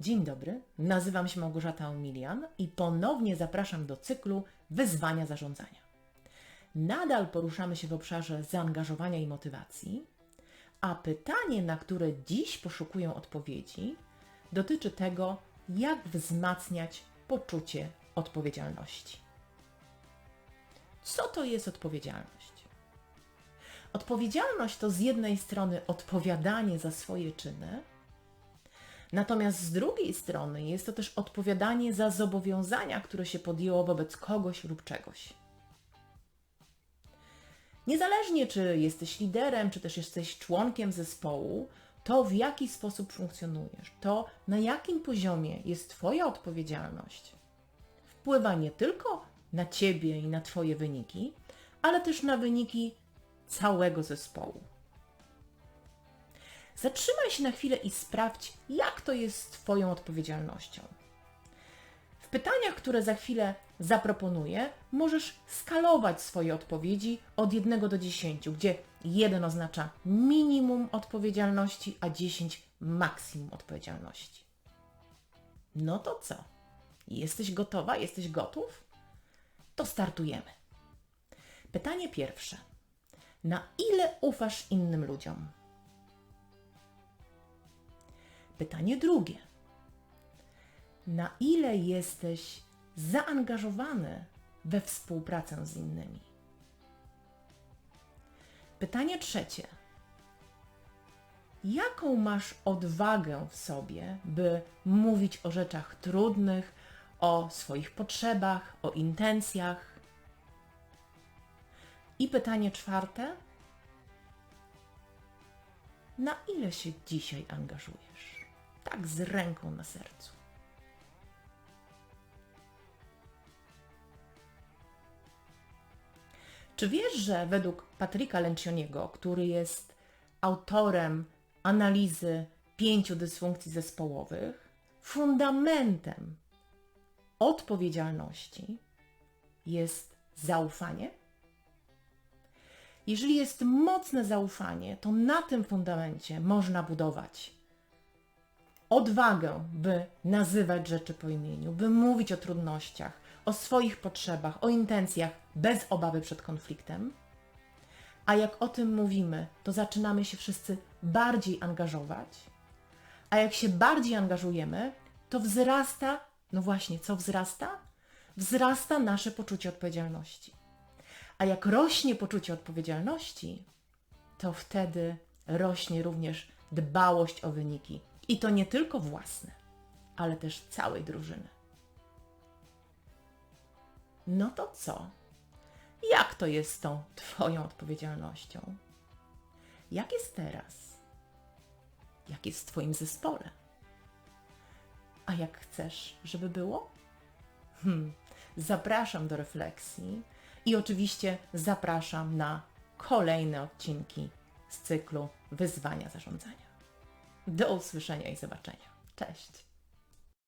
Dzień dobry, nazywam się Małgorzata Omilian i ponownie zapraszam do cyklu Wyzwania zarządzania. Nadal poruszamy się w obszarze zaangażowania i motywacji, a pytanie, na które dziś poszukuję odpowiedzi, dotyczy tego, jak wzmacniać poczucie odpowiedzialności. Co to jest odpowiedzialność? Odpowiedzialność to z jednej strony odpowiadanie za swoje czyny, natomiast z drugiej strony jest to też odpowiadanie za zobowiązania, które się podjęło wobec kogoś lub czegoś. Niezależnie czy jesteś liderem, czy też jesteś członkiem zespołu, to w jaki sposób funkcjonujesz, to na jakim poziomie jest Twoja odpowiedzialność, wpływa nie tylko na Ciebie i na Twoje wyniki, ale też na wyniki całego zespołu. Zatrzymaj się na chwilę i sprawdź, jak to jest Twoją odpowiedzialnością. W pytaniach, które za chwilę zaproponuję, możesz skalować swoje odpowiedzi od 1 do 10, gdzie 1 oznacza minimum odpowiedzialności, a 10 maksimum odpowiedzialności. No to co? Jesteś gotowa? Jesteś gotów? To startujemy. Pytanie pierwsze. Na ile ufasz innym ludziom? Pytanie drugie. Na ile jesteś zaangażowany we współpracę z innymi? Pytanie trzecie. Jaką masz odwagę w sobie, by mówić o rzeczach trudnych, o swoich potrzebach, o intencjach? I pytanie czwarte. Na ile się dzisiaj angażujesz? Tak z ręką na sercu. Czy wiesz, że według Patryka Lencioniego, który jest autorem analizy pięciu dysfunkcji zespołowych, fundamentem odpowiedzialności jest zaufanie? Jeżeli jest mocne zaufanie, to na tym fundamencie można budować odwagę, by nazywać rzeczy po imieniu, by mówić o trudnościach, o swoich potrzebach, o intencjach bez obawy przed konfliktem. A jak o tym mówimy, to zaczynamy się wszyscy bardziej angażować. A jak się bardziej angażujemy, to wzrasta, no właśnie, co wzrasta? Wzrasta nasze poczucie odpowiedzialności. A jak rośnie poczucie odpowiedzialności, to wtedy rośnie również dbałość o wyniki. I to nie tylko własne, ale też całej drużyny. No to co? Jak to jest z tą Twoją odpowiedzialnością? Jak jest teraz? Jak jest w Twoim zespole? A jak chcesz, żeby było? Hmm. Zapraszam do refleksji i oczywiście zapraszam na kolejne odcinki z cyklu Wyzwania Zarządzania. Do usłyszenia i zobaczenia. Cześć!